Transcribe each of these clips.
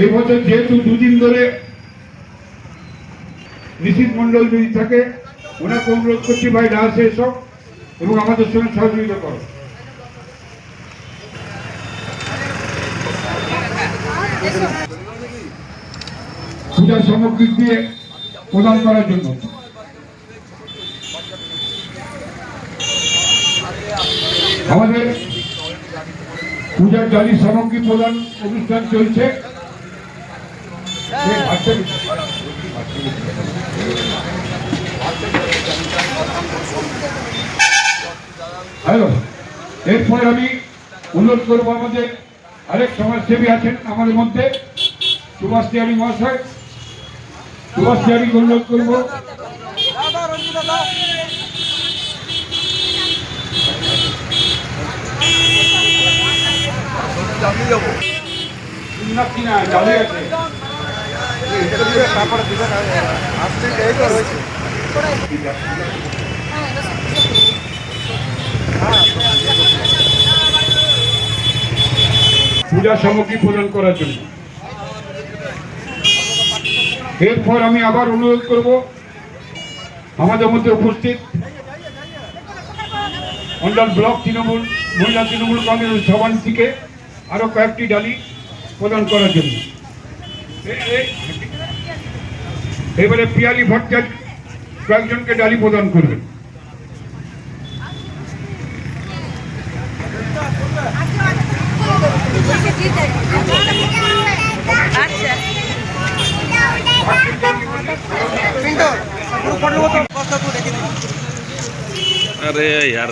এই বছর যেহেতু দুদিন ধরে নিশীত মন্ডল যদি থাকে, ওনাকে অনুরোধ করছি ভাই রাসে এসো এবং আমাদের সঙ্গে সহযোগিতা করো। পূজার সামগ্রী দিয়ে প্রদান করার জন্য। আমাদের পূজার ডালি সামগ্রী প্রদান অনুষ্ঠান চলছে। বাচ্চা- হ্যালো এরপরে আমি অনুরোধ করব আমাদের আরেক সমাজসেবী আছেন আমাদের মধ্যে সুভাষ তিয়ারি মহাশয়। সুভাষ তিয়ারিকে অনুরোধ করব। আছে। পূজা সামগ্রী প্রদান করার জন্য। এরপর আমি আবার অনুরোধ করব, আমাদের মধ্যে উপস্থিত মন্ডল ব্লক তৃণমূল, মহিলা তৃণমূল কংগ্রেসের সভানেত্রীকে আরো কয়েকটি ডালি প্রদান করার জন্য এ- এ- এবারে পিয়ালি ভট্টাচার্য কয়েকজনকে ডালি প্রদান করবেন আচ্ছা अरे यार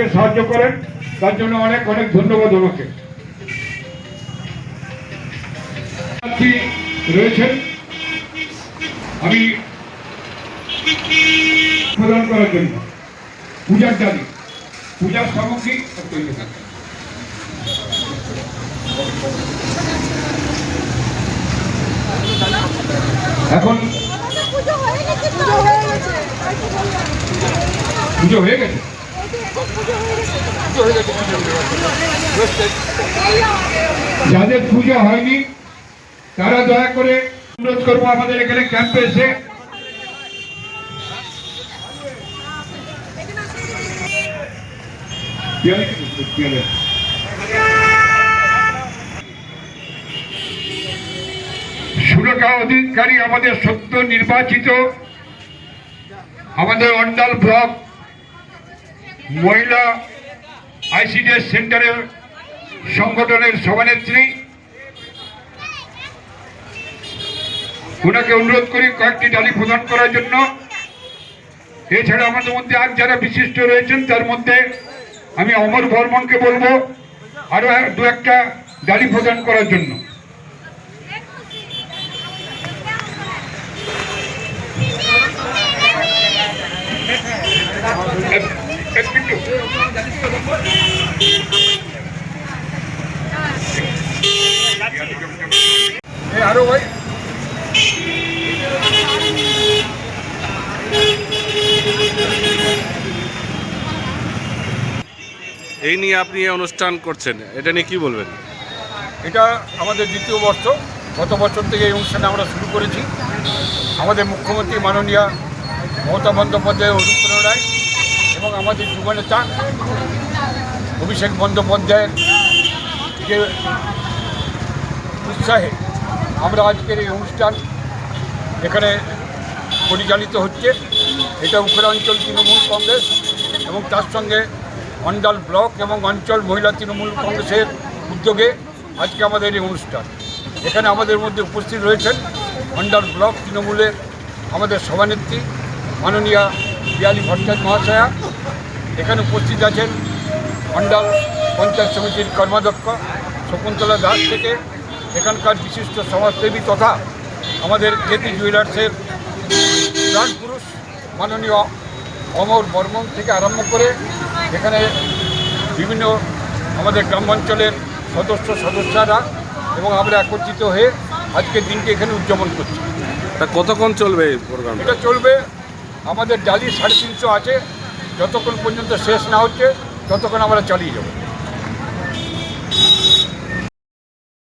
থেকে সাহায্য করেন। তার জন্য অনেক অনেক ধন্যবাদ ওনাকে রয়েছেন। আমি প্রদান করার জন্য পূজার ডালি পূজার সামগ্রী এখন পুজো হয়ে গেছে? যাদের পুজো হয়নি, তারা দয়া করে অনুরোধ করব আমাদের এখানে ক্যাম্পে এসে। সুরক্ষা অধিকারী আমাদের সত্য নির্বাচিত, আমাদের অন্ডাল ব্লক মহিলা আইসিডিএস সেন্টারের সংগঠনের সভানেত্রী। ওনাকে অনুরোধ করি কয়েকটি ডালি প্রদান করার জন্য। এছাড়া আমাদের মধ্যে আর যারা বিশিষ্ট রয়েছেন, তার মধ্যে আমি অমর বর্মনকে বলব, আরও এক- দু একটা ডালি প্রদান করার জন্য। এই নিয়ে আপনি অনুষ্ঠান করছেন, এটা নিয়ে কি বলবেন? এটা আমাদের দ্বিতীয় বর্ষ। গত বছর থেকে এই অনুষ্ঠানে আমরা শুরু করেছি। আমাদের মুখ্যমন্ত্রী মাননীয় মমতা বন্দ্যোপাধ্যায় অনুপ্রেরণায় এবং আমাদের যুবনেতা অভিষেক বন্দ্যোপাধ্যায়ের যে উৎসাহে আমরা আজকের এই অনুষ্ঠান এখানে পরিচালিত হচ্ছে, এটা উত্তরাঞ্চল তৃণমূল কংগ্রেস এবং তার সঙ্গে অন্ডাল ব্লক এবং অঞ্চল মহিলা তৃণমূল কংগ্রেসের উদ্যোগে আজকে আমাদের এই অনুষ্ঠান। এখানে আমাদের মধ্যে উপস্থিত রয়েছেন অন্ডাল ব্লক তৃণমূলের আমাদের সভানেত্রী মাননীয়া পিয়ালি ভট্টাচার্য মহাশয়া এখানে উপস্থিত আছেন মণ্ডল পঞ্চায়েত সমিতির কর্মাধ্যক্ষ শকুন্তলা দাস থেকে এখানকার বিশিষ্ট সমাজসেবী তথা আমাদের জেপি জুয়েলার্সের প্রাণ পুরুষ মাননীয় অমর বর্মন থেকে আরম্ভ করে এখানে বিভিন্ন আমাদের গ্রামাঞ্চলের সদস্য সদস্যরা এবং আমরা একত্রিত হয়ে আজকের দিনকে এখানে উদযাপন করছি। তা কতক্ষণ চলবে এই প্রোগ্রাম এটা চলবে আমাদের ডালি সাড়ে তিনশো আছে। যতক্ষণ পর্যন্ত শেষ না হচ্ছে ততক্ষণ আমরা চালিয়ে যাব।